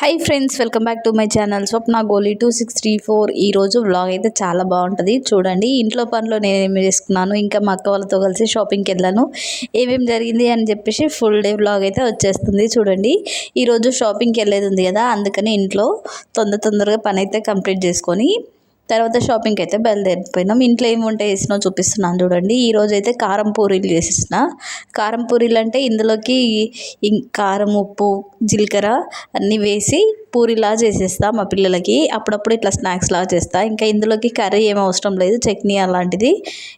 Hi friends welcome back to my channel Swapna Goli two six three four ఈరోజు vlog అయితే చాలా బాగుంటుంది. చూడండి ఇంట్లో పనిలో నేను ఏమి చేసుకున్నాను ఇంకా మా అక్క వాళ్ళతో కలిసి షాపింగ్కి వెళ్ళాను. ఏమేమి జరిగింది అని చెప్పేసి ఫుల్ డే వ్లాగ్ అయితే వచ్చేస్తుంది చూడండి. ఈరోజు షాపింగ్కి వెళ్ళేది ఉంది కదా అందుకని ఇంట్లో తొందర తొందరగా పని అయితే కంప్లీట్ చేసుకొని తర్వాత షాపింగ్కి అయితే బయలుదేరిపోయినాం. ఇంట్లో ఏముంటే వంట చేసినా చూపిస్తున్నాను చూడండి. ఈరోజు అయితే కారం పూరీలు చేసేసిన. కారం పూరీలు అంటే ఇందులోకి కారం ఉప్పు జీలకర్ర అన్నీ వేసి పూరిలా చేసేస్తా మా పిల్లలకి. అప్పుడప్పుడు ఇట్లా స్నాక్స్ లాగా చేస్తా. ఇంకా ఇందులోకి కర్రీ ఏం అవసరం లేదు. చట్నీ అలాంటిది.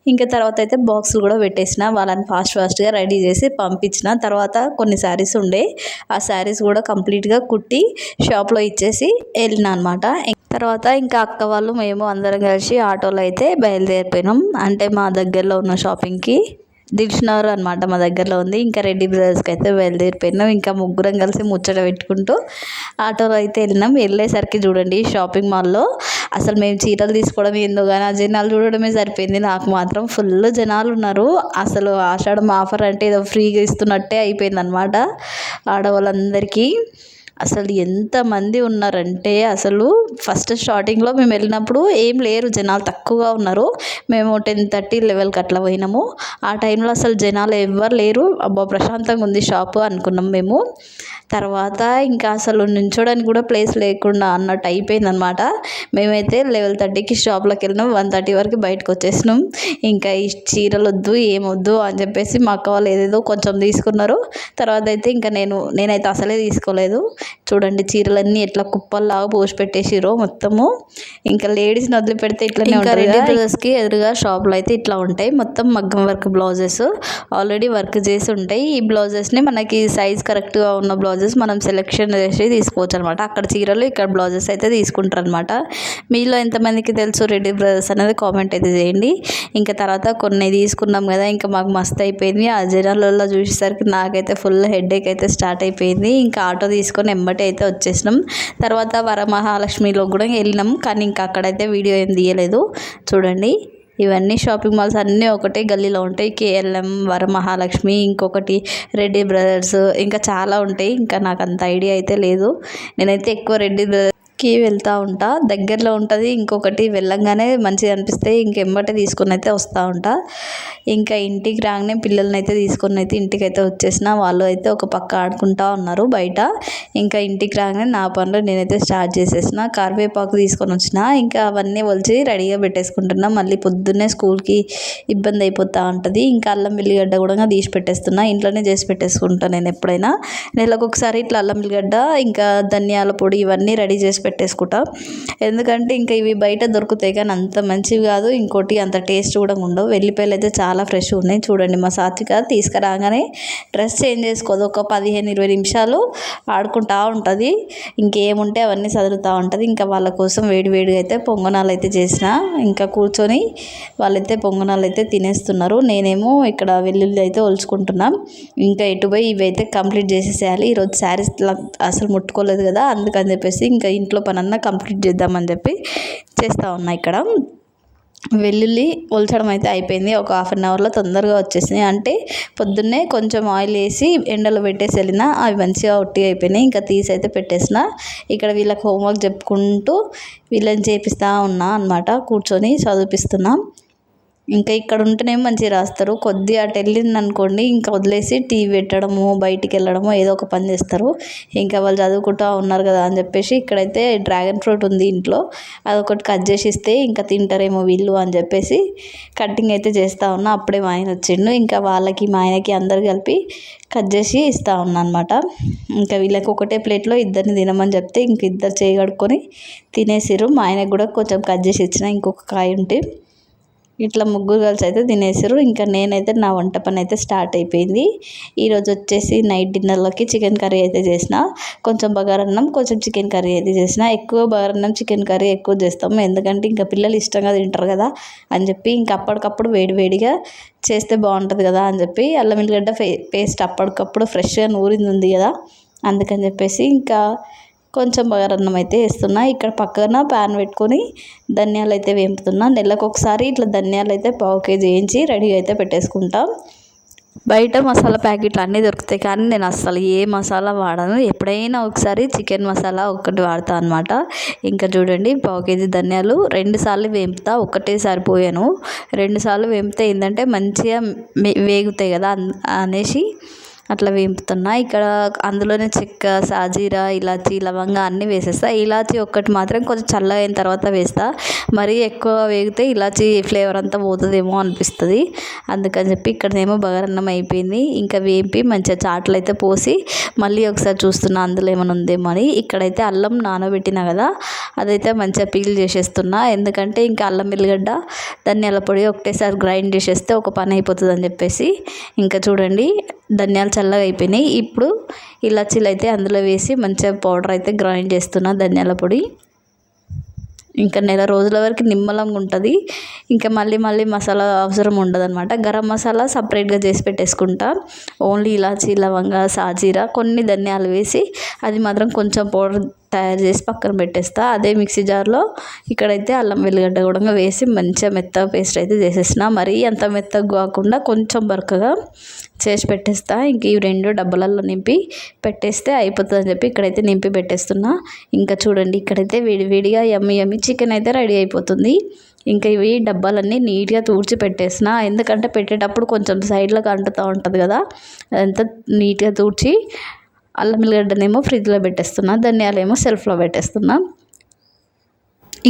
ఇంకా తర్వాత అయితే బాక్సులు కూడా పెట్టేసిన. వాళ్ళని ఫాస్ట్ ఫాస్ట్గా రెడీ చేసి పంపించిన. తర్వాత కొన్ని శారీస్ ఉండే. ఆ శారీస్ కూడా కంప్లీట్గా కుట్టి షాప్లో ఇచ్చేసి వెళ్ళిన అనమాట తర్వాత ఇంకా అక్క వాళ్ళు మేము అందరం కలిసి ఆటోలో అయితే బయలుదేరిపోయినాం. అంటే మా దగ్గరలో ఉన్న షాపింగ్కి దిల్షునగర్ అనమాట మా దగ్గరలో ఉంది. ఇంకా రెడ్డి బ్రదర్స్కి అయితే బయలుదేరిపోయినాం. ఇంకా ముగ్గురం కలిసి ముచ్చట పెట్టుకుంటూ ఆటోలో అయితే వెళ్ళినాం. వెళ్ళేసరికి చూడండి షాపింగ్ మాల్లో అసలు మేము చీరలు తీసుకోవడం ఏందో కానీ ఆ జనాలు చూడడమే సరిపోయింది. నాకు మాత్రం ఫుల్ జనాలు ఉన్నారు. అసలు ఆషాఢం ఆఫర్ అంటే ఏదో ఫ్రీగా ఇస్తున్నట్టే అయిపోయింది అనమాట ఆడవాళ్ళందరికీ. అసలు ఎంతమంది ఉన్నారంటే అసలు ఫస్ట్ స్టార్టింగ్లో మేము వెళ్ళినప్పుడు ఏం లేరు జనాలు తక్కువగా ఉన్నారు. మేము టెన్ థర్టీ లెవెల్కి అట్లా పోయినాము. ఆ టైంలో అసలు జనాలు ఎవ్వరు లేరు. అబ్బా ప్రశాంతంగా ఉంది షాపు అనుకున్నాం మేము. తర్వాత ఇంకా అసలు నించోడానికి కూడా ప్లేస్ లేకుండా అన్నట్టు అయిపోయింది అనమాట మేమైతే లెవెల్ థర్టీకి షాప్లోకి వెళ్ళినాం. వన్ థర్టీ వరకు బయటకు వచ్చేసినాం. ఇంకా ఈ చీరలు వద్దు ఏమొద్దు అని చెప్పేసి మా అక్క వాళ్ళు ఏదేదో కొంచెం తీసుకున్నారు. తర్వాత అయితే ఇంకా నేను నేనైతే అసలే తీసుకోలేదు. చూడండి చీరలన్నీ ఎట్లా కుప్పల్లాగా పోసి పెట్టేసిరో మొత్తము. ఇంకా లేడీస్ని వదిలిపెడితే ఇట్లనే ఉంటాయి బ్లౌజెస్కి ఎదురుగా షాప్లో అయితే ఇట్లా ఉంటాయి. మొత్తం మగ్గం వర్క్ బ్లౌజెస్. ఆల్రెడీ వర్క్ చేసి ఉంటాయి. ఈ బ్లౌజెస్ని మనకి సైజ్ కరెక్ట్గా ఉన్న బ్లౌజెస్ మనం సెలెక్షన్ చేసి తీసుకోవచ్చు అనమాట అక్కడ చీరలు ఇక్కడ బ్లౌజెస్ అయితే తీసుకుంటారు అనమాట మీలో ఎంతమందికి తెలుసు రెడ్డి బ్రదర్స్ అనేది కామెంట్ అయితే చేయండి. ఇంకా తర్వాత కొన్ని తీసుకున్నాం కదా ఇంకా మాకు మస్తు అయిపోయింది. ఆ జనాలలో చూసేసరికి నాకైతే ఫుల్ హెడేక్ అయితే స్టార్ట్ అయిపోయింది. ఇంకా ఆటో తీసుకొని వెంబటి అయితే వచ్చేసినాం. తర్వాత వరమహాలక్ష్మిలో కూడా వెళ్ళినాం. కానీ ఇంకా అక్కడైతే వీడియో ఏం తీయలేదు. చూడండి. ఇవన్నీ షాపింగ్ మాల్స్ అన్నీ ఒకటే గల్లీలో ఉంటాయి. కేఎల్ఎం వరమహాలక్ష్మి ఇంకొకటి రెడ్డి బ్రదర్స్ ఇంకా చాలా ఉంటాయి. ఇంకా నాకు అంత ఐడియా అయితే లేదు. నేనైతే ఎక్కువ రెడ్డి బ్రదర్స్ కి వెళ్తూ ఉంటా. దగ్గరలో ఉంటుంది. ఇంకొకటి వెళ్ళంగానే మంచిగా అనిపిస్తే ఇంకెమ్మటే తీసుకొని అయితే వస్తూ ఉంటా. ఇంకా ఇంటికి రాగానే పిల్లల్ని అయితే తీసుకొని అయితే ఇంటికి అయితే వచ్చేసిన. వాళ్ళు అయితే ఒక పక్క ఆడుకుంటా ఉన్నారు బయట. ఇంకా ఇంటికి రాగానే నా పనులు నేనైతే స్టార్ట్ చేసేసిన. కరివేపాకు తీసుకొని వచ్చిన. ఇంకా అవన్నీ వలిచి రెడీగా పెట్టేసుకుంటున్నా. మళ్ళీ పొద్దున్నే స్కూల్కి ఇబ్బంది అయిపోతూ ఉంటుంది. ఇంకా అల్లం వెల్లిగడ్డ కూడా తీసి పెట్టేస్తున్నా. ఇంట్లోనే చేసి పెట్టేసుకుంటాను నేను ఎప్పుడైనా. నెలకు ఒకసారి ఇట్లా అల్లం వెల్లిగడ్డ ఇంకా ధనియాల పొడి ఇవన్నీ రెడీ చేసి పెట్టేసుకుంటా. ఎందుకంటే ఇంకా ఇవి బయట దొరుకుతాయి కానీ అంత మంచివి కాదు. ఇంకోటి అంత టేస్ట్ కూడా ఉండవు. వెల్లిపాయలు అయితే చాలా ఫ్రెష్ ఉన్నాయి. చూడండి మా సాత్విక తీసుకురాగానే డ్రెస్ చేంజ్ చేసుకోదు. ఒక పదిహేను ఇరవై నిమిషాలు ఆడుకుంటా ఉంటుంది. ఇంకేముంటే అవన్నీ చదువుతూ ఉంటుంది. ఇంకా వాళ్ళ కోసం వేడి వేడిగా అయితే పొంగనాలు అయితే చేసిన ఇంకా కూర్చొని వాళ్ళైతే పొంగనాలు అయితే తినేస్తున్నారు. నేనేమో ఇక్కడ వెల్లుల్లి అయితే ఒలుచుకుంటున్నాం. ఇంకా ఎటుపోయి ఇవి అయితే కంప్లీట్ చేసేసేయాలి. ఈరోజు శారీస్ అసలు ముట్టుకోలేదు కదా. అందుకని చెప్పేసి ఇంకా ఇంట్లో ఇంట్లో పని అన్నా కంప్లీట్ చేద్దామని చెప్పి చేస్తూ ఉన్నా ఇక్కడ. వెల్లుల్లి ఒలచడం అయితే అయిపోయింది. ఒక హాఫ్ అన్ అవర్లో తొందరగా వచ్చేసినాయి. అంటే పొద్దున్నే కొంచెం ఆయిల్ వేసి ఎండలో పెట్టేసి వెళ్ళిన అవి మంచిగా ఒట్టి అయిపోయినాయి. ఇంకా తీసి అయితే పెట్టేసిన. ఇక్కడ వీళ్ళకి హోంవర్క్ చెప్పుకుంటూ వీళ్ళని చేపిస్తూ ఉన్నా అనమాట కూర్చొని చదివిపిస్తున్నాం. ఇంకా ఇక్కడ ఉంటేనే మంచిగా రాస్తారు. కొద్దిగా అటు వెళ్ళింది అనుకోండి ఇంకా వదిలేసి టీవీ పెట్టడము బయటికి వెళ్ళడము ఏదో ఒక పని చేస్తారు. ఇంకా వాళ్ళు చదువుకుంటూ ఉన్నారు కదా అని చెప్పేసి ఇక్కడైతే డ్రాగన్ ఫ్రూట్ ఉంది ఇంట్లో. అదొకటి కట్ చేసి ఇస్తే ఇంకా తింటారేమో వీళ్ళు అని చెప్పేసి కటింగ్ అయితే చేస్తూ ఉన్నా. అప్పుడే మా ఆయన వచ్చిండు. ఇంకా వాళ్ళకి మా ఆయనకి అందరు కలిపి కట్ చేసి ఇస్తూ ఉన్నా అనమాట ఇంకా వీళ్ళకి ఒకటే ప్లేట్లో ఇద్దరిని తినమని చెప్తే ఇంక ఇద్దరు చేయగడుకొని తినేసిరు మా ఆయనకు కూడా కొంచెం కట్ చేసి ఇచ్చిన. ఇంకొక కాయ ఉంటే ఇట్లా ముగ్గురు కలిసి అయితే తినేసారు ఇంకా నేనైతే నా వంట పని అయితే స్టార్ట్ అయిపోయింది. ఈరోజు వచ్చేసి నైట్ డిన్నర్లోకి చికెన్ కర్రీ అయితే చేసిన. కొంచెం బగారన్నం కొంచెం చికెన్ కర్రీ అయితే చేసిన. ఎక్కువ బగారన్నం చికెన్ కర్రీ ఎక్కువ చేస్తాము ఎందుకంటే ఇంకా పిల్లలు ఇష్టంగా తింటారు కదా అని చెప్పి ఇంకా అప్పటికప్పుడు వేడి వేడిగా చేస్తే బాగుంటుంది కదా అని చెప్పి అల్లం ఎల్లిగడ్డ పేస్ట్ అప్పటికప్పుడు ఫ్రెష్గా నూరింది ఉంది కదా అందుకని చెప్పేసి ఇంకా కొంచెం బగారన్నం అయితే వేస్తున్నా. ఇక్కడ పక్కన ప్యాన్ పెట్టుకొని ధనియాలు అయితే వేపుతున్నా. నెలకు ఒకసారి ఇట్లా ధనియాలు అయితే పావు కేజీ వేయించి రెడీగా అయితే పెట్టేసుకుంటాం. బయట మసాలా ప్యాకెట్లు అన్నీ దొరుకుతాయి కానీ నేను అస్సలు ఏ మసాలా వాడను. ఎప్పుడైనా ఒకసారి చికెన్ మసాలా ఒకటి వాడతా అనమాట ఇంకా చూడండి పావు కేజీ ధనియాలు రెండుసార్లు వేపుతా. ఒకటే సరిపోయాను. రెండుసార్లు వేపితే ఏంటంటే మంచిగా వేగుతాయి కదా అనేసి అట్లా వేపుతున్నా. ఇక్కడ అందులోనే చెక్క సాజీరా ఇలాచి లవంగా అన్నీ వేసేస్తా. ఇలాచి ఒక్కటి మాత్రం కొంచెం చల్లగా అయిన తర్వాత వేస్తా. మరీ ఎక్కువ వేగితే ఇలాచి ఫ్లేవర్ అంతా పోతుందేమో అనిపిస్తుంది. అందుకని చెప్పి ఇక్కడనేమో బగారన్నం అయిపోయింది. ఇంకా వేపి మంచిగా చాట్లు అయితే పోసి మళ్ళీ ఒకసారి చూస్తున్నా అందులో ఏమైనా ఉందేమో అని. ఇక్కడైతే అల్లం నానబెట్టిన కదా అదైతే మంచిగా పీల్ చేసేస్తున్నా. ఎందుకంటే ఇంకా అల్లం ఎల్లిగడ్డ ధనియాల పొడి ఒకటేసారి గ్రైండ్ చేసేస్తే ఒక పని అయిపోతుంది అని చెప్పేసి. ఇంకా చూడండి ధనియాలు చల్లగా అయిపోయినాయి. ఇప్పుడు ఇలాచీలు అయితే అందులో వేసి మంచిగా పౌడర్ అయితే గ్రైండ్ చేస్తున్నా ధనియాల పొడి. ఇంకా నెల రోజుల వరకు నిమ్మలంగా ఉంటుంది. ఇంకా మళ్ళీ మళ్ళీ మసాలా అవసరం ఉండదు అనమాట గరం మసాలా సపరేట్గా చేసి పెట్టేసుకుంటా. ఓన్లీ ఇలాచీ లవంగా సాజీరా కొన్ని ధనియాలు వేసి అది మాత్రం కొంచెం పౌడర్ తయారు చేసి పక్కన పెట్టేస్తా. అదే మిక్సీ జార్లో ఇక్కడైతే అల్లం వెల్లిగడ్డ కూడా వేసి మంచిగా మెత్తగా పేస్ట్ అయితే చేసేసిన. మరీ అంత మెత్తగా కాకుండా కొంచెం బరకగా చేసి పెట్టేస్తా. ఇంక ఈ రెండు డబ్బాలలో నింపి పెట్టేస్తే అయిపోతుందని చెప్పి ఇక్కడైతే నింపి పెట్టేస్తున్నా. ఇంకా చూడండి ఇక్కడైతే విడివిడిగా ఎమ్మి ఎమ్మి చికెన్ అయితే రెడీ అయిపోతుంది. ఇంకా ఇవి డబ్బాలన్నీ నీట్గా తూడ్చి పెట్టేసిన. ఎందుకంటే పెట్టేటప్పుడు కొంచెం సైడ్లకు అంటుతూ ఉంటుంది కదా అదంతా నీట్గా తూడ్చి అల్లం ఎల్లిగడ్డనేమో ఫ్రిడ్జ్లో పెట్టేస్తున్నా ధనియాలేమో సెల్ఫ్లో పెట్టేస్తున్నా.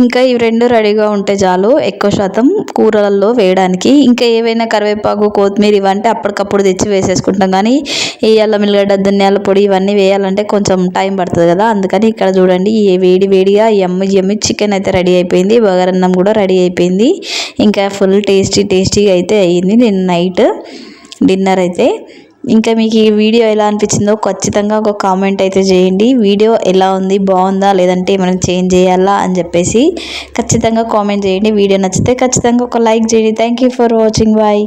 ఇంకా ఇవి రెండు రెడీగా ఉంటే చాలు ఎక్కువ శాతం కూరలలో వేయడానికి. ఇంకా ఏవైనా కరివేపాకు కొత్తిమీర ఇవంటే అప్పటికప్పుడు తెచ్చి వేసేసుకుంటాం. కానీ ఈ అల్లం ఎల్లిగడ్డ ధనియాల పొడి ఇవన్నీ వేయాలంటే కొంచెం టైం పడుతుంది కదా. అందుకని ఇక్కడ చూడండి ఈ వేడి వేడిగా ఎమ్మి ఎమ్మి చికెన్ అయితే రెడీ అయిపోయింది. బగారన్నం కూడా రెడీ అయిపోయింది. ఇంకా ఫుల్ టేస్టీ టేస్టీగా అయితే అయ్యింది నేను నైట్ డిన్నర్ అయితే ఇంకా మీకు ఈ వీడియో ఎలా అనిపించిందో ఖచ్చితంగా ఒక కామెంట్ అయితే చేయండి. వీడియో ఎలా ఉంది బాగుందా లేదంటే ఏమైనా చేంజ్ చేయాలా అని చెప్పేసి ఖచ్చితంగా కామెంట్ చేయండి. వీడియో నచ్చితే ఖచ్చితంగా ఒక లైక్ చేయండి. Thank you for watching bye